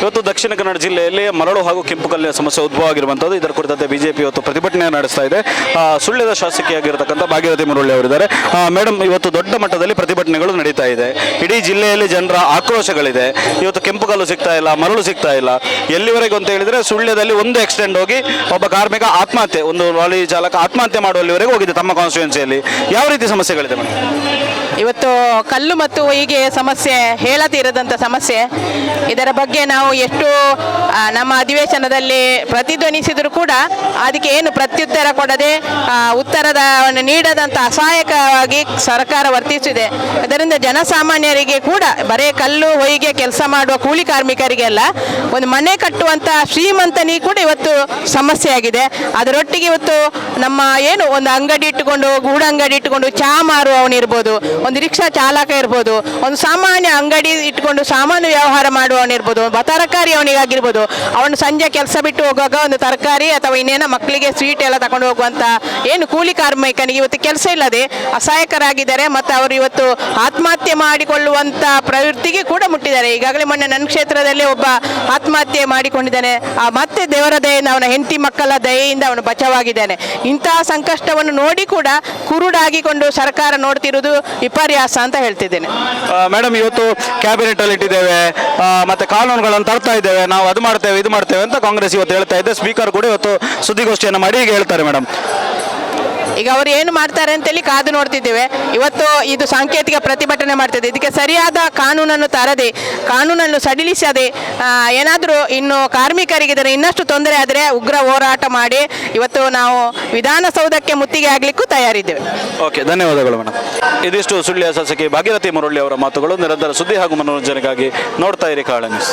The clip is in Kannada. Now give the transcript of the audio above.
ಇವತ್ತು ದಕ್ಷಿಣ ಕನ್ನಡ ಜಿಲ್ಲೆಯಲ್ಲಿ ಮರಳು ಹಾಗೂ ಕೆಂಪು ಕಲ್ಲಿನ ಸಮಸ್ಯೆ ಉದ್ಭವ ಆಗಿರುವಂತಹದ್ದು ಇದರ ಕುರಿತಂತೆ ಬಿಜೆಪಿ ಇವತ್ತು ಪ್ರತಿಭಟನೆ ನಡೆಸ್ತಾ ಇದೆ. ಸುಳ್ಯದ ಶಾಸಕಿಯಾಗಿರ್ತಕ್ಕಂಥ ಭಾಗೀರಥಿ ಮುರಳಿ ಅವರಿದ್ದಾರೆ. ಮೇಡಮ್ ಇವತ್ತು ದೊಡ್ಡ ಮಟ್ಟದಲ್ಲಿ ಪ್ರತಿಭಟನೆಗಳು ನಡೀತಾ ಇದೆ. ಇಡೀ ಜಿಲ್ಲೆಯಲ್ಲಿ ಜನರ ಆಕ್ರೋಶಗಳಿದೆ. ಇವತ್ತು ಕೆಂಪು ಕಲ್ಲು ಸಿಗ್ತಾ ಇಲ್ಲ, ಮರಳು ಸಿಗ್ತಾ ಇಲ್ಲ. ಎಲ್ಲಿವರೆಗೂ ಅಂತ ಹೇಳಿದ್ರೆ ಸುಳ್ಯದಲ್ಲಿ ಒಂದು ಎಕ್ಸ್ಟೆಂಡ್ ಹೋಗಿ ಒಬ್ಬ ಕಾರ್ಮಿಕ ಆತ್ಮಹತ್ಯೆ, ಒಂದು ಲಾರಿ ಚಾಲಕ ಆತ್ಮಹತ್ಯೆ ಮಾಡುವಲ್ಲಿವರೆಗೂ ಹೋಗಿದೆ ತಮ್ಮ ಕಾನ್ಸ್ಟಿಟ್ಯೂನ್ಸಿಯಲ್ಲಿ ಯಾವ ರೀತಿ ಸಮಸ್ಯೆಗಳಿದೆ ಮೇಡಮ್ ಇವತ್ತು ಕಲ್ಲು ಮತ್ತು ಹೀಗೆ ಸಮಸ್ಯೆ ಹೇಳದಿರದಂಥ ಸಮಸ್ಯೆ. ಇದರ ಬಗ್ಗೆ ನಾವು ಎಷ್ಟು ನಮ್ಮ ಅಧಿವೇಶನದಲ್ಲಿ ಪ್ರತಿಧ್ವನಿಸಿದರೂ ಕೂಡ ಅದಕ್ಕೆ ಏನು ಪ್ರತ್ಯುತ್ತರ ಕೊಡದೆ ಉತ್ತರದ ನೀಡದಂಥ ಅಸಹಾಯಕವಾಗಿ ಸರ್ಕಾರ ವರ್ತಿಸಿದೆ ಇದರಿಂದ ಜನಸಾಮಾನ್ಯರಿಗೆ ಕೂಡ ಬರೇ ಕಲ್ಲು, ಹೊಯ್ಗೆ ಕೆಲಸ ಮಾಡುವ ಕೂಲಿ ಕಾರ್ಮಿಕರಿಗೆಲ್ಲ ಒಂದು ಮನೆ ಕಟ್ಟುವಂಥ ಶ್ರೀಮಂತನಿಗೆ ಕೂಡ ಇವತ್ತು ಸಮಸ್ಯೆ ಆಗಿದೆ ಅದರೊಟ್ಟಿಗೆ ಇವತ್ತು ನಮ್ಮ ಏನು ಒಂದು ಅಂಗಡಿ ಇಟ್ಟುಕೊಂಡು ಗೂಡಂಗಡಿ ಇಟ್ಟುಕೊಂಡು ಚಹಾ ಮಾರುವವನಿರ್ಬೋದು ಒಂದು ರಿಕ್ಷಾ ಚಾಲಕ ಇರ್ಬೋದು, ಒಂದು ಸಾಮಾನ್ಯ ಅಂಗಡಿ ಇಟ್ಕೊಂಡು ಸಾಮಾನ್ಯ ವ್ಯವಹಾರ ಮಾಡುವವನಿರ್ಬೋದು ಒಬ್ಬ ತರಕಾರಿ ಅವನಿಗಾಗಿರ್ಬೋದು. ಅವನು ಸಂಜೆ ಕೆಲಸ ಬಿಟ್ಟು ಹೋಗುವಾಗ ಒಂದು ತರಕಾರಿ ಅಥವಾ ಇನ್ನೇನೋ ಮಕ್ಕಳಿಗೆ ಸ್ವೀಟ್ ಎಲ್ಲ ತಗೊಂಡು ಹೋಗುವಂತ ಏನು ಕೂಲಿ ಕಾರ್ಮಿಕನಿಗೆ ಇವತ್ತು ಕೆಲಸ ಇಲ್ಲದೆ ಅಸಹಾಯಕರಾಗಿದ್ದಾರೆ ಮತ್ತು ಅವರು ಇವತ್ತು ಆತ್ಮಹತ್ಯೆ ಮಾಡಿಕೊಳ್ಳುವಂತ ಪ್ರವೃತ್ತಿಗೆ ಕೂಡ ಮುಟ್ಟಿದ್ದಾರೆ. ಈಗಾಗಲೇ ಮೊನ್ನೆ ನನ್ನ ಕ್ಷೇತ್ರದಲ್ಲಿ ಒಬ್ಬ ಆತ್ಮಹತ್ಯೆ ಮಾಡಿಕೊಂಡಿದ್ದಾನೆ. ಆ ಮತ್ತೆ ದೇವರ ದಯೆಯಿಂದ ಅವನ ಹೆಂಡತಿ ಮಕ್ಕಳ ದಯೆಯಿಂದ ಅವನು ಬಚಾವಾಗಿದ್ದಾನೆ. ಇಂತಹ ಸಂಕಷ್ಟವನ್ನು ನೋಡಿ ಕೂಡ ಕುರುಡಾಗಿಕೊಂಡು ಸರ್ಕಾರ ನೋಡ್ತಿರುವುದು ವಿಪರ್ಯಾಸ ಅಂತ ಹೇಳ್ತಿದ್ದೇನೆ. ಮೇಡಮ್, ಇವತ್ತು ಕ್ಯಾಬಿನೆಟ್ ಅಲ್ಲಿ ಇಟ್ಟಿದ್ದೇವೆ. ಮತ್ತೆ ಕಾನೂನುಗಳನ್ನು ತರ್ತಾ ಇದ್ದೇವೆ ನಾವು ಅದು ಮಾಡ್ತೇವೆ ಇದು ಮಾಡ್ತೇವೆ ಅಂತ ಕಾಂಗ್ರೆಸ್ ಇವತ್ತು ಹೇಳ್ತಾ ಇದೆ. ಸ್ಪೀಕರ್ ಕೂಡ ಇವತ್ತು ಸುದ್ದಿಗೋಷ್ಠಿಯನ್ನು ಮಾಡಿ ಈಗ ಹೇಳ್ತಾರೆ ಮೇಡಮ್. ಈಗ ಅವರು ಏನು ಮಾಡ್ತಾರೆ ಅಂತೇಳಿ ಕಾದು ನೋಡ್ತಿದ್ದೇವೆ. ಇವತ್ತು ಇದು ಸಾಂಕೇತಿಕ ಪ್ರತಿಭಟನೆ ಮಾಡ್ತಿದೆ. ಇದಕ್ಕೆ ಸರಿಯಾದ ಕಾನೂನನ್ನು ತರದೆ ಕಾನೂನನ್ನು ಸಡಿಲಿಸದೆ ಏನಾದರೂ ಇನ್ನು ಕಾರ್ಮಿಕರಿಗೆ ಇದರ ಇನ್ನಷ್ಟು ತೊಂದರೆ ಆದರೆ ಉಗ್ರ ಹೋರಾಟ ಮಾಡಿ ಇವತ್ತು ನಾವು ವಿಧಾನಸೌಧಕ್ಕೆ ಮುತ್ತಿಗೆ ಆಗಲಿಕ್ಕೂ ತಯಾರಿದ್ದೇವೆ. ಓಕೆ ಧನ್ಯವಾದಗಳು ಮೇಡಮ್. ಇದಿಷ್ಟು ಸುಳ್ಯ ಶಾಸಕಿ ಭಾಗೀರಥಿ ಮುರಳಿ ಅವರ ಮಾತುಗಳು. ನಿರಂತರ ಸುದ್ದಿ ಹಾಗೂ ಮನೋರಂಜನೆಗಾಗಿ ನೋಡ್ತಾ ಇರಿ ಕಾಳ ನ್ಯೂಸ್.